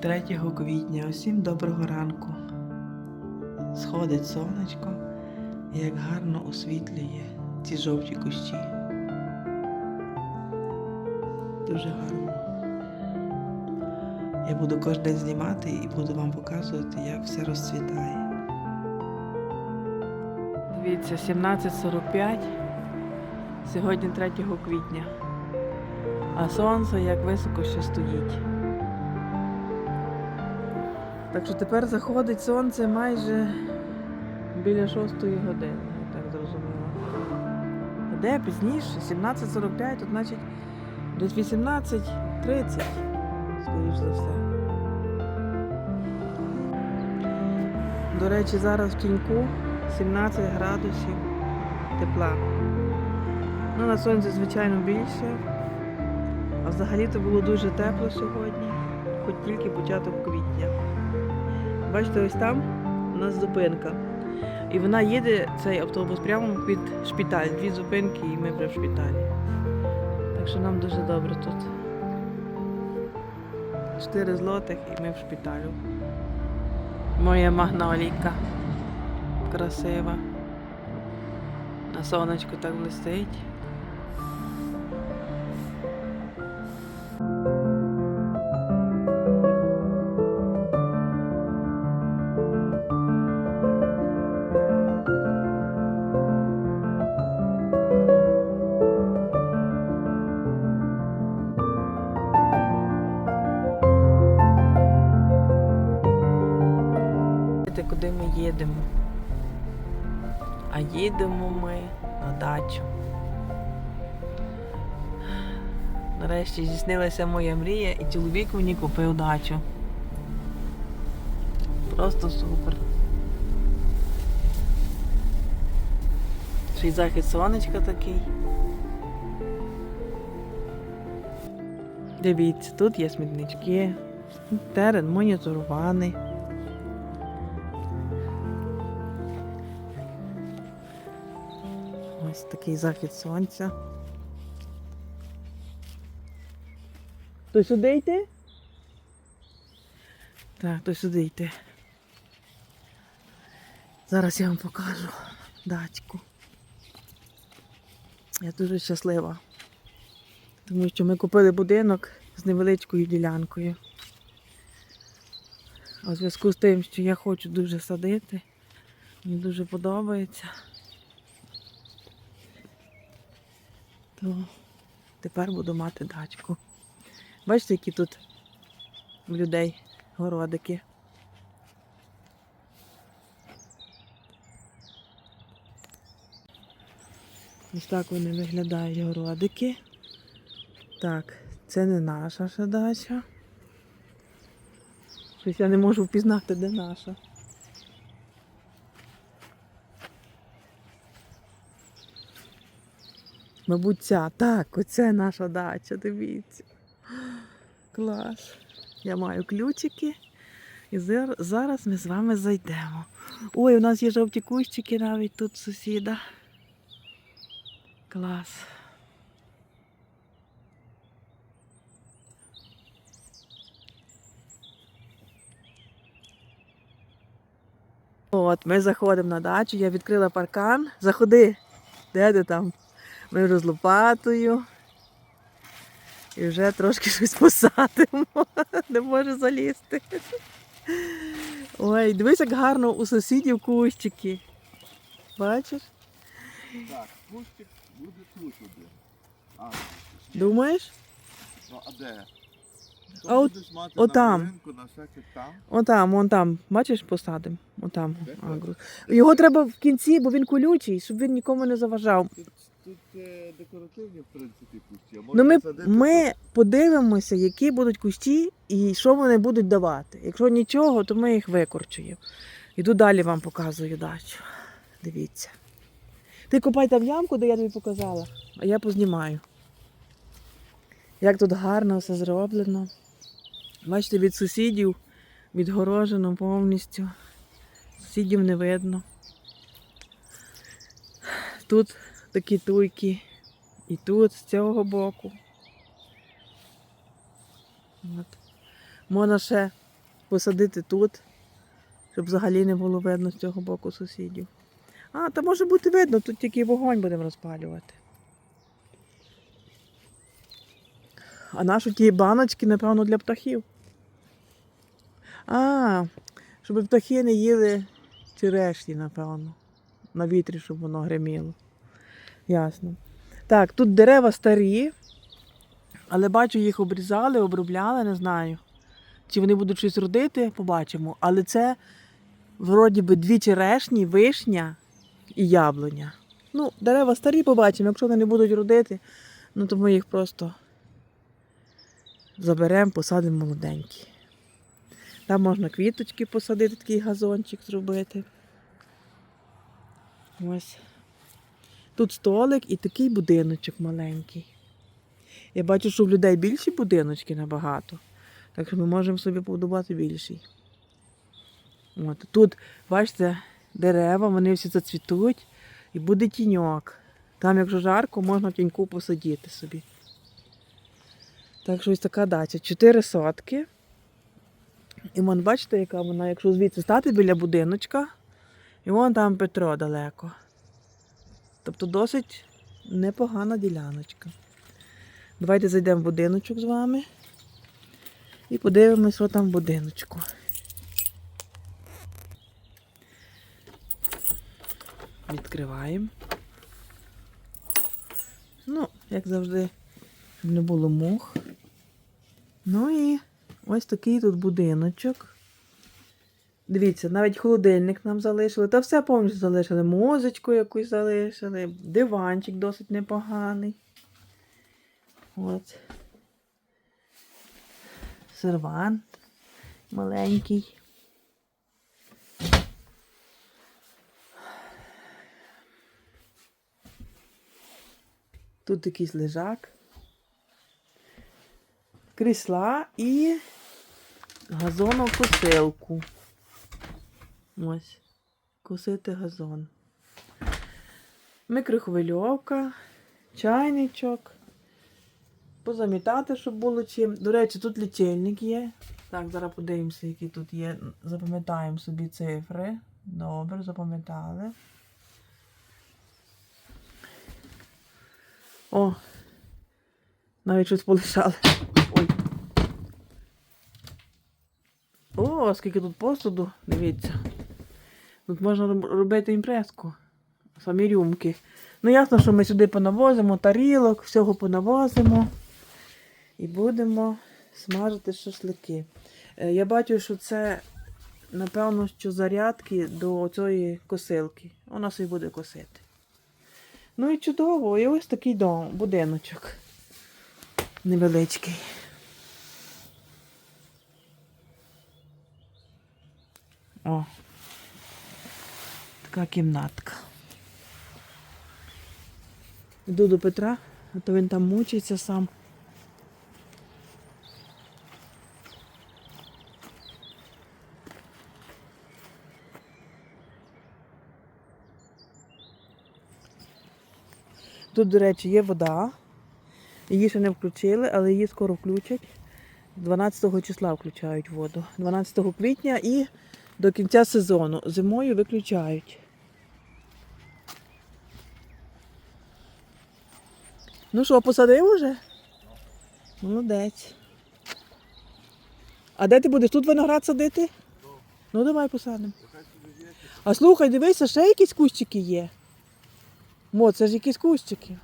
3 квітня, усім доброго ранку. Сходить сонечко і як гарно освітлює ці жовті кущі. Дуже гарно. Я буду кожен знімати і буду вам показувати, як все розцвітає. Дивіться, 17.45. Сьогодні 3 квітня. А сонце як високо ще стоїть. Так що тепер заходить сонце майже біля 6 години, я так зрозуміла. Де пізніше? 17.45, тут значить десь 18.30, скоріш за все. До речі, зараз в тіньку 17 градусів тепла. Ну, на сонці, звичайно, більше. А взагалі-то було дуже тепло сьогодні, хоч тільки початок квітня. Бачите, ось там у нас зупинка. І вона їде, цей автобус, прямо під шпиталь. Дві зупинки і ми вже в шпиталі. Так що нам дуже добре тут. Чотири злотих і ми в шпиталю. Моя магнолійка. Красива. На сонечку так блистить. Куди ми їдемо? А їдемо ми на дачу. Нарешті здійснилася моя мрія і чоловік мені купив дачу. Просто супер. Ще й захід сонечка такий. Дивіться, тут є смітнички, терен моніторований. Такий захід сонця. То сюди йти? Так, то сюди йти. Зараз я вам покажу дачку. Я дуже щаслива, тому що ми купили будинок з невеличкою ділянкою. У зв'язку з тим, що я хочу дуже садити, мені дуже подобається. То тепер буду мати дачку. Бачите, які тут в людей городики. Ось так вони виглядають городики. Так, це не наша ще дача. Щось я не можу впізнати, де наша. Мабуть, ця. Так, оце наша дача, дивіться. Клас. Я маю ключики. І зараз ми з вами зайдемо. Ой, у нас є жовті кущики навіть тут сусіда. Клас. От, ми заходимо на дачу, я відкрила паркан. Заходи. Де ти там? Ми лопатою. І вже трошки щось посадимо. Не може залізти. Ой, дивись, як гарно у сусідів кущики. Бачиш? Так, кустик буде тут один. А, Думаєш? ну а де? А от- будеш мати отам. на ринку, на всяких там. Отам, вон там. Бачиш, посадимо. Отам. Де? агрус. Його треба в кінці, бо він колючий, щоб він нікому не заважав. Тут е, декоративні, в принципі, кусті. А Ну, ми, садити ми подивимося, які будуть кущі і що вони будуть давати. Якщо нічого, то ми їх викорчуємо. Іду далі вам показую дачу. Дивіться. Ти копай там ямку, де я тобі показала, а я познімаю. Як тут гарно все зроблено. Бачите, від сусідів відгорожено повністю. Сусідів не видно. Тут такі туйки. І тут, з цього боку. От. Можна ще посадити тут, щоб взагалі не було видно з цього боку сусідів. А, та може бути видно, тут тільки вогонь будемо розпалювати. А наші ті баночки, напевно, для птахів. А, щоб птахи не їли черешні, напевно. На вітрі, щоб воно гриміло. Ясно. Так, тут дерева старі, але бачу, їх обрізали, обробляли, не знаю. Чи вони будуть щось родити, побачимо. Але це вроді би дві черешні, вишня і яблуня. Ну, дерева старі побачимо. Якщо вони не будуть родити, ну то ми їх просто заберемо, посадимо молоденькі. Там можна квіточки посадити, такий газончик зробити. Ось. Тут столик і такий будиночок маленький. Я бачу, що в людей більші будиночки набагато. Так що ми можемо собі побудувати більший. От. Тут, бачите, дерева, вони всі зацвітуть і буде тіньок. Там, якщо жарко, можна в тіньку посадити собі. Так що ось така дача. Чотири сотки. І вон, бачите, яка вона, якщо звідси стати біля будиночка, і вон там Петро далеко. Тобто досить непогана діляночка. Давайте зайдемо в будиночок з вами і подивимось, що там в будиночку. Відкриваємо. Ну, як завжди, не було мух. Ну і ось такий тут будиночок. Дивіться, навіть холодильник нам залишили. Та все повністю залишили. Музичку якусь залишили. Диванчик досить непоганий. От. Сервант маленький. Тут якийсь лежак. Крісла і газонокосилку. Ось. Косити газон. Микрохвильовка, чайничок. Позамітати, щоб було чим. До речі, тут лічильник є. Так, зараз подивимося, які тут є. Запам'ятаємо собі цифри. Добре, запам'ятали. О, навіть щось полишали. Ой. О, скільки тут посуду, дивіться. Тут можна робити імпреску. Самі рюмки. Ну, ясно, що ми сюди понавозимо тарілок, всього понавозимо. І будемо смажити шашлики. Е, Я бачу, що це, напевно, що зарядки до цієї косилки. Вона собі буде косити. Ну і чудово, і ось такий дом, будиночок. Невеличкий. О. Така кімнатка. Йду до Петра, а то він там мучиться сам. Тут, до речі, є вода. Її ще не включили, але її скоро включать. 12 числа включають воду. 12 квітня і до кінця сезону. Зимою виключають. Ну що, посадив уже? Молодець. А де ти будеш? Тут виноград садити? Ну давай посадимо. А слухай, дивися, ще якісь кущики є. Мо, це ж якісь кущики.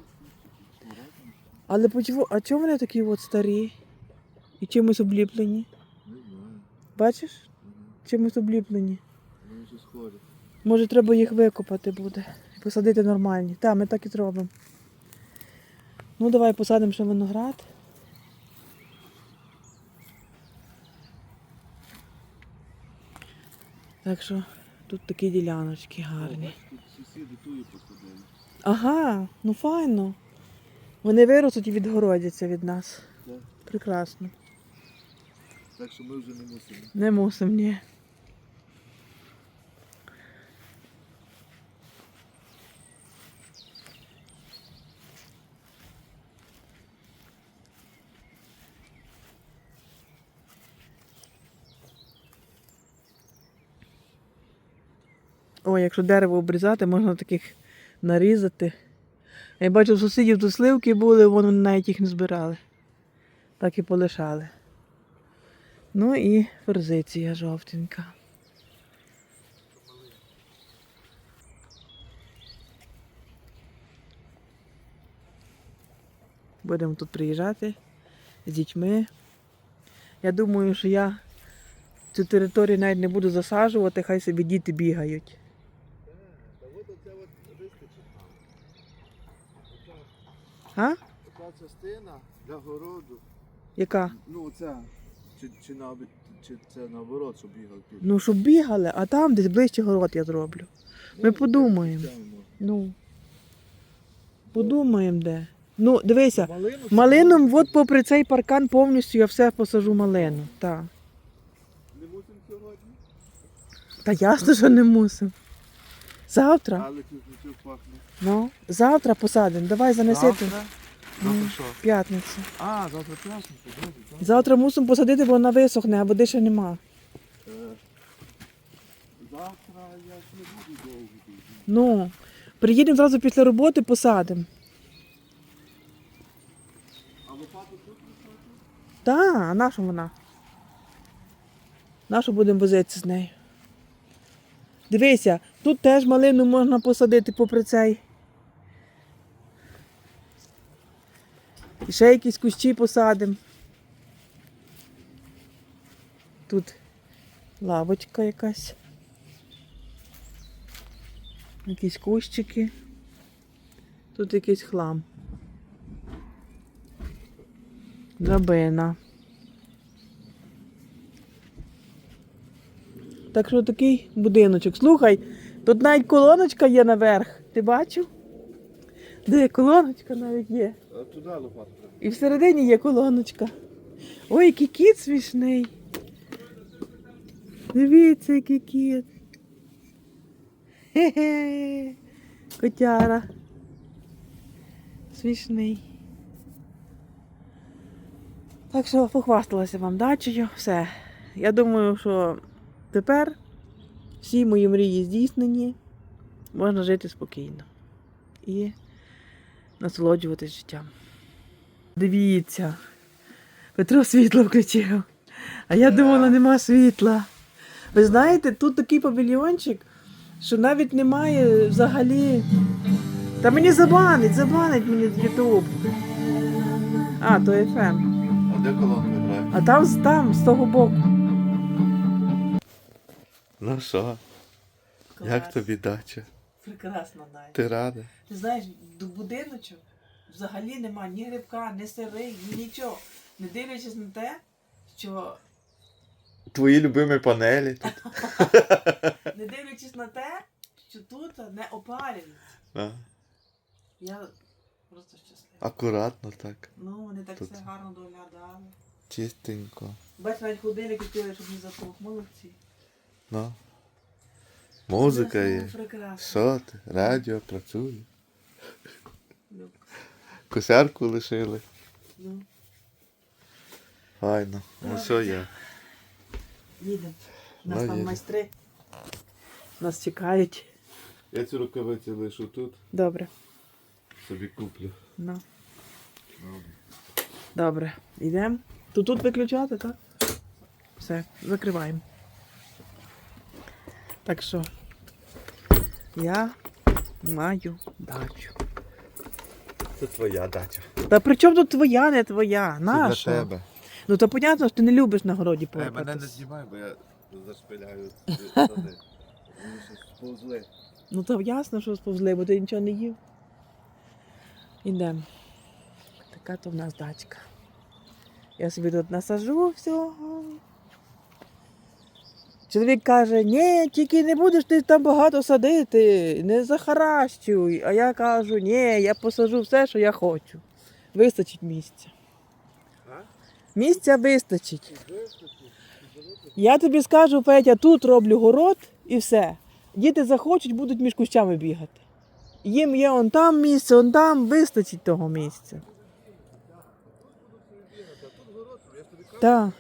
Але почему, а чому вони такі от старі? І чимось обліплені? Бачиш? Чимось обліплені. Може, треба їх викопати буде. Посадити нормальні. Так, ми так і зробимо. Ну, давай посадимо ще виноград. Так що тут такі діляночки гарні. Тут сусіди тую посадили. Ага, ну файно. Вони виростуть і відгородяться від нас. Так. Прекрасно. Так що ми вже не мусимо. Не мусимо, ні. О, якщо дерево обрізати, можна таких нарізати. Я бачу, у сусідів тут сливки були, вони навіть їх не збирали. Так і полишали. Ну і форзиція жовтенька. Будемо тут приїжджати з дітьми. Я думаю, що я цю територію навіть не буду засаджувати, хай собі діти бігають. Та от оце от вистачить нам. А? Оця частина для городу. Яка? Ну оця. Чи, чи, на, чи це наоборот, щоб бігав тут. Ну, щоб бігали, а там десь ближче город я зроблю. Ми подумаємо. Тягнемо. Ну. Подумаємо де. Ну, дивися, Малину? малином, от попри цей паркан повністю я все посажу малину. Так. Не мусимо сьогодні? Та ясно, що не мусимо. Завтра. Ну, завтра посадимо. Давай занеси тут. Завтра? Завтра що? П'ятницю. А, завтра п'ятниця, добре. Завтра мусимо посадити, бо вона висохне, а води ще нема. Е, Завтра я ж не буду довго. Ну, приїдемо зразу після роботи, посадимо. А лопату тут висадити? Так, а на що вона? На що будемо возитися з нею? Дивися, тут теж малину можна посадити попри цей. І ще якісь кущі посадимо. Тут лавочка якась. Якісь кущики. Тут якийсь хлам. Драбина. Так що такий будиночок. Слухай, тут навіть колоночка є наверх. Ти бачив? Де колоночка навіть є. Туди лопату треба. І всередині є колоночка. Ой, який кіт смішний. Дивіться, який кіт. Хе-хе. Котяра. Смішний. Так що похвасталася вам дачею. Все. Я думаю, що тепер всі мої мрії здійснені. Можна жити спокійно. І насолоджуватись життям. Дивіться, Петро світло включив. А я думала, нема світла. Ви знаєте, тут такий павільйончик, що навіть немає взагалі. Та мені забанить, забанить мені Ютуб. А, то FM. А де колонка? А там, там, з того боку. Ну що, як тобі дача? Прекрасно навіть. Ти рада? Ти знаєш, до будиночок взагалі нема ні грибка, ні сирий, ні нічого. Не дивлячись на те, що Твої любимі панелі тут. не дивлячись на те, що тут не опалюється. А, Я просто щаслива. Акуратно так, Ну, вони так Тут. все гарно доглядали. чистенько. Бач, навіть ходили, хотіли, щоб не запух. Молодці. Ну. Музика є. Ти? Радіо працює. Ну, Косярку лишили. ну, Файно. Ну все я. їдемо. У Ну, Нас там їдемо. майстри. Нас чекають. Я ці рукавиці лишу тут, Добре. собі куплю. Ну. Добре. Йдемо. То тут виключати, так? Все, закриваємо. Так що я маю дачу. Це твоя дача. Та при чому тут твоя, не твоя? Наша. Це для тебе. Ну то понятно, що ти не любиш на городі Е, мене не порпатись. знімай, бо я зашпиляю. Вони щось сповзли. Ну то ясно, що сповзли, бо ти нічого не їв. Ідемо. Така то в нас дачка. Я собі тут насажу всього. Чоловік каже, ні, тільки не будеш ти там багато садити, не захаращуй. А я кажу, ні, я посажу все, що я хочу. Вистачить місця. Місця вистачить. Я тобі скажу, Петя, тут роблю город і все. Діти захочуть, будуть між кущами бігати. Їм є он там місце, он там, вистачить того місця. Так.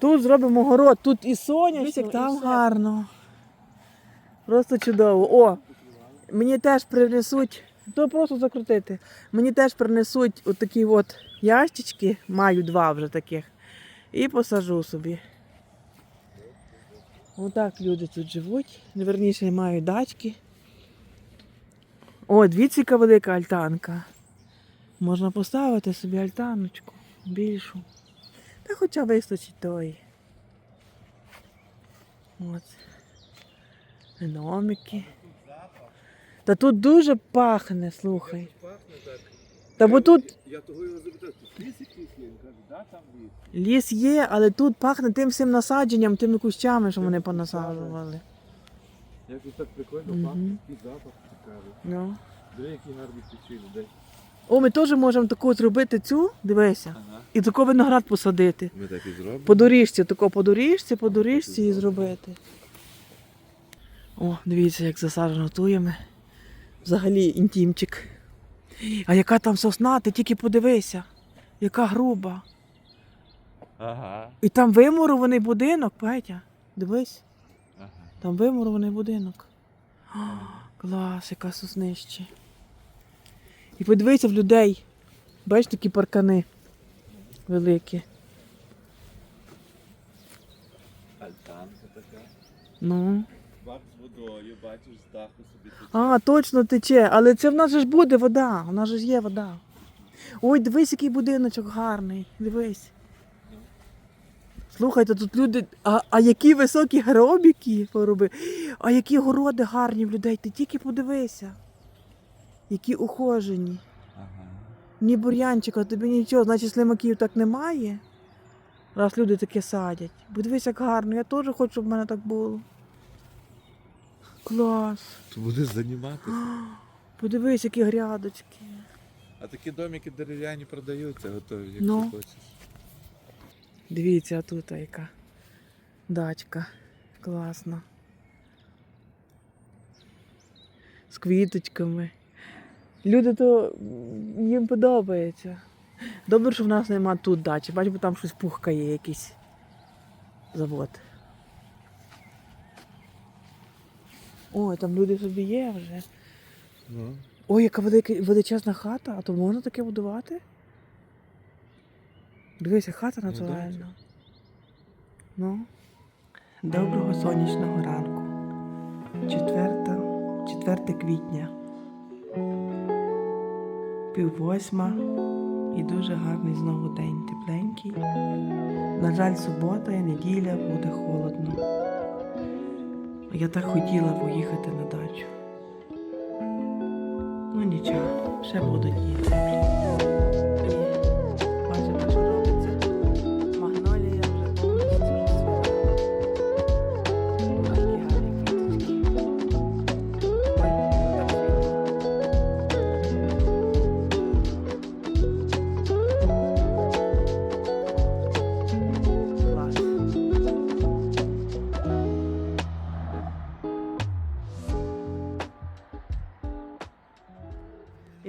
Тут зробимо город, тут і соняшник, там гарно. Просто чудово. О! Мені теж принесуть, то просто закрутити. Мені теж принесуть отакі от ящички, маю два вже таких, і посажу собі. Отак люди тут живуть. Верніше мають дачки. О, яка велика альтанка. Можна поставити собі альтаночку більшу. Та хоча вистачить тої. От. Гномики. Та тут дуже пахне, слухай. Та бо тут Я того його запитав, тут ліс якийсь є? Він каже, да, там ліс. ліс є, але тут пахне тим всім насадженням, тими кущами, що вони понасаджували. Якось так прикольно пахне, такий запах цікавий. Ну. Диви, які гарні ключі людей. О, ми теж можемо таку зробити цю, дивися, Ага. і таку виноград посадити. Ми так і зробимо. По доріжці, тако по доріжці, по доріжці і зробити. О, дивіться, як засаджено туями. Взагалі інтімчик. А яка там сосна, ти тільки подивися, яка груба. Ага. І там вимурований будинок, Петя. Дивись, Ага. там вимурований будинок. О, клас, яка соснище. І подивися в людей. Бачиш такі паркани великі. Альтанка така. Ну. Бак з водою, бачиш, з даху собі тут. А, точно тече, але це в нас же ж буде вода. У нас же ж є вода. Ой, дивись, який будиночок гарний. Дивись. Слухайте, тут люди. А, а які високі гробіки пороби. А які городи гарні в людей. Ти тільки подивися. Які ухожені. Ага. Ні бур'янчика, тобі нічого, значить слимаків так немає. Раз люди таке садять. Бо дивись, як гарно. Я теж хочу, щоб в мене так було. Клас. Ти будеш займатися. Подивись, які грядочки. А такі домики дерев'яні продаються, готові, якщо Ну. хочеш. Дивіться, а тут яка дачка. Класна. З квіточками. Люди то їм подобається. Добре, що в нас нема тут дачі. Бач, бо там щось пухкає якийсь завод. Ой, там люди собі є вже. Ну. Ой, яка велика, величезна хата, а то можна таке будувати? Дивися, хата натуральна. Ну. Доброго сонячного ранку. Четверта, 4 квітня. Пів восьма. І дуже гарний знову день тепленький. На жаль, субота і неділя буде холодно. Я так хотіла поїхати на дачу. Ну нічого, ще будуть дні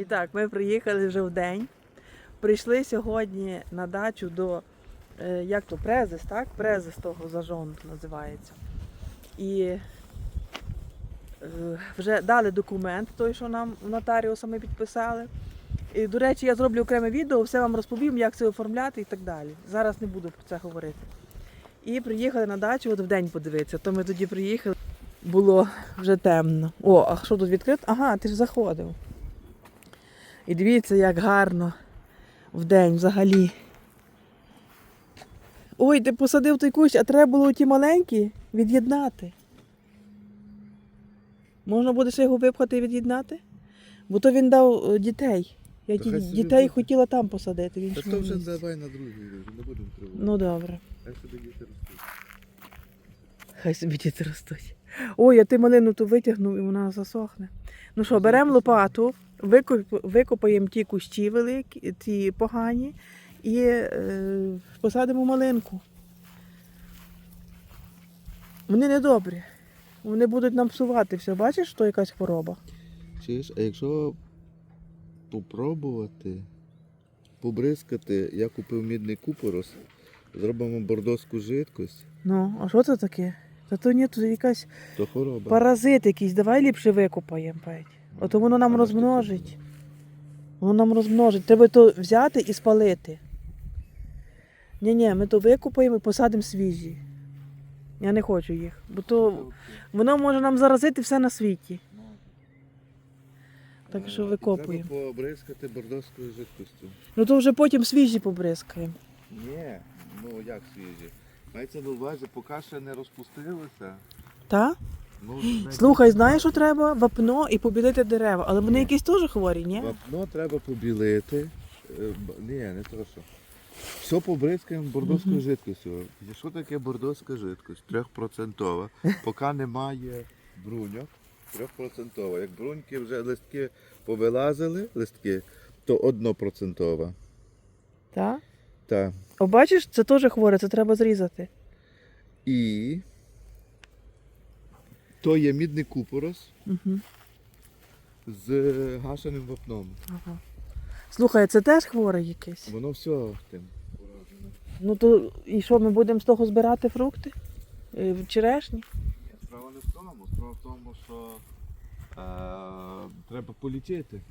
так, ми приїхали вже в день. Прийшли сьогодні на дачу до, е, як то, презис, так? Презис того зажон називається. І е, вже дали документ, той, що нам нотаріуса ми підписали. І, до речі, я зроблю окреме відео, все вам розповім, як це оформляти і так далі. Зараз не буду про це говорити. І приїхали на дачу, от в день подивитися. То ми тоді приїхали, було вже темно. О, а що тут відкрито? Ага, ти ж заходив. І дивіться, як гарно вдень взагалі. Ой, ти посадив той кущ, а треба було ті маленькі від'єднати. Можна буде ще його випхати і від'єднати? Бо то він дав е, дітей. Я ті дітей буде. хотіла там посадити. в Та то вже місці. давай на другий, вже не будемо тривати. Ну добре. Хай собі діти ростуть. Хай собі діти ростуть. Ой, а ти малину ту витягнув і вона засохне. Ну що, беремо лопату, викопаємо ті кущі великі, ті погані, і е, посадимо малинку. Вони недобрі. Вони будуть нам псувати все. Бачиш, що якась хвороба? Чуєш, а якщо попробувати побризкати, я купив мідний купорос, зробимо бордоську жидкость. Ну, а що це таке? Та то ні, тут якась То хвороба. паразит якийсь, давай ліпше викопаємо, Петь. Ото воно нам розмножить. Воно нам розмножить. Треба то взяти і спалити. Ні, ні, ми то викопаємо і посадимо свіжі. Я не хочу їх. Бо то воно може нам заразити все на світі. Так що Е, викопуємо. Треба пообризкати бордоською жидкістю. Ну то вже потім свіжі побризкаємо. Ні, ну як свіжі. Мається на увазі, поки ще не розпустилися. Та? Ну, Слухай, знаєш, що треба? Вапно і побілити дерева. Але вони якісь теж хворі, ні? Вапно треба побілити. Е, б- Ні, не то що. Все побризкаємо бордоською Мгм. жидкістю. І Що таке бордоська жидкость? Трьохпроцентова. Поки немає бруньок, трьохпроцентова. Як бруньки вже листки повилазили, листки, то однопроцентова. Та? Так. О, бачиш, це теж хворе, це треба зрізати. І то є мідний купорос Угу. з гашеним вапном. Ага. Слухай, це теж хворе якесь. Воно все тим. Ну то і що, ми будемо з того збирати фрукти? Е, в Черешні? Справа не в тому. Справа в тому, що е, треба полетіти.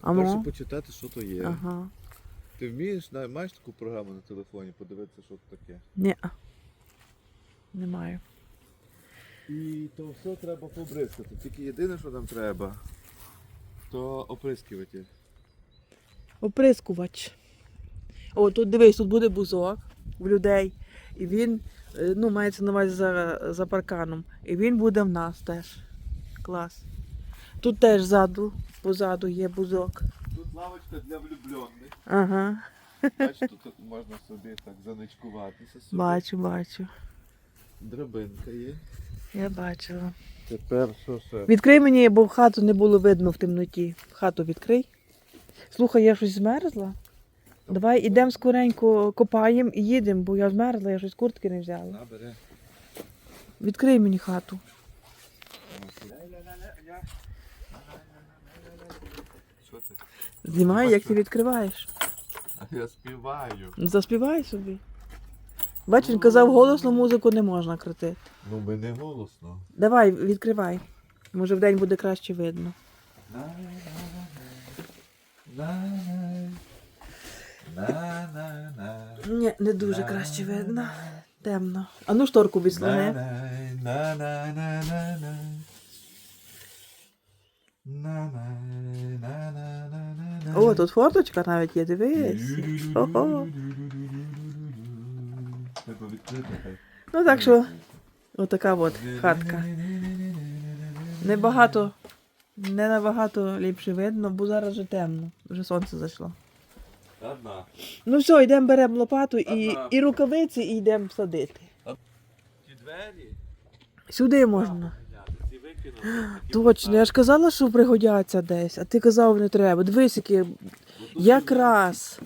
А Перше почитати, що то є. Ага. Ти вмієш, маєш таку програму на телефоні, подивитися, що це таке. Ні. Не маю. І то все треба побризкати. Тільки єдине, що нам треба, то оприскувати. Оприскувач. О, тут дивись, тут буде бузок в людей. І він, е, ну, мається на увазі за, за парканом. І він буде в нас теж. Клас. Тут теж ззаду, позаду є бузок. Тут лавочка для влюблених. Ага. Бачиш, тут можна собі так заничкуватися. Собі. Бачу, бачу. Драбинка є. Я бачила. Тепер що ще? Відкрий мені, бо хату не було видно в темноті. Хату відкрий. Слухай, я щось змерзла. Давай ідемо скоренько копаємо і їдемо, бо я змерзла, я щось куртки не взяла. Відкрий мені хату. Що ти? Знімай, як ти відкриваєш. А я співаю. Заспівай собі. Бач, він казав, голосну музику не можна крутити. Ну ми не голосно. Давай, відкривай. Може вдень буде краще видно. Ні, не дуже краще видно. Темно. А ну шторку відслони. О, тут форточка навіть є, дивись. Ого. Треба відкрити хай. Ну так що, отака от хатка. Небагато, не набагато ліпше видно, бо зараз вже темно, вже сонце зайшло. Одна. Ну все, йдемо беремо лопату і, і рукавиці і йдемо садити. Ті двері. Сюди можна. Ці викинули. Точно, я ж казала, що пригодяться десь, а ти казав, не треба. Дивись, які якраз.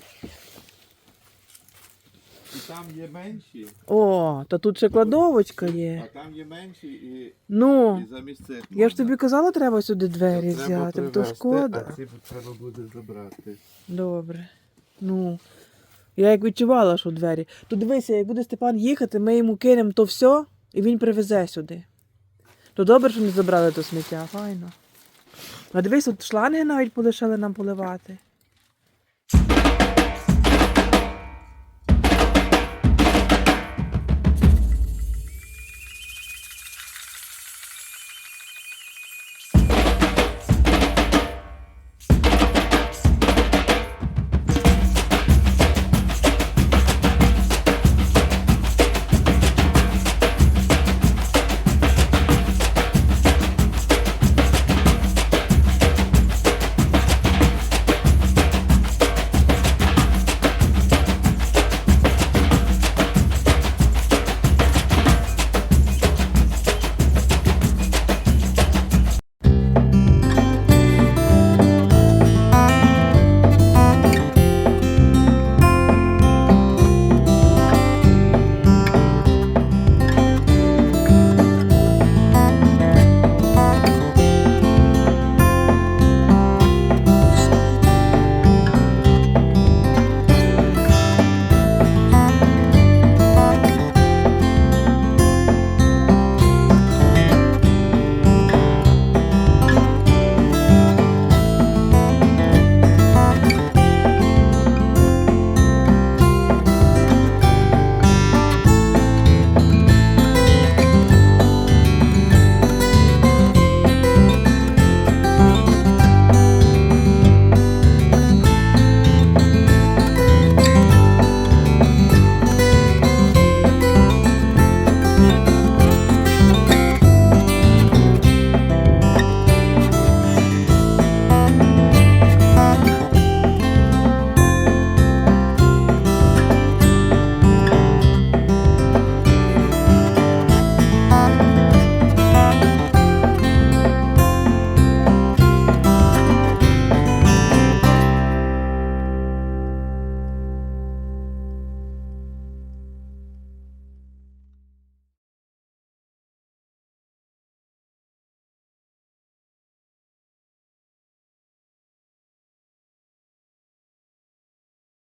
І там є менші, О, та тут ще кладовочка а є. там є менші і, Ну, і замість цих. я ж можна. тобі казала, треба сюди двері Треба взяти, бо то привезти, шкода. А ці треба буде забрати. Добре. Ну. Я як відчувала, що двері. То дивися, як буде Степан їхати, ми йому кинемо то все, і він привезе сюди. То добре, що не забрали то сміття, файно. А дивись, тут шланги навіть полишали нам поливати.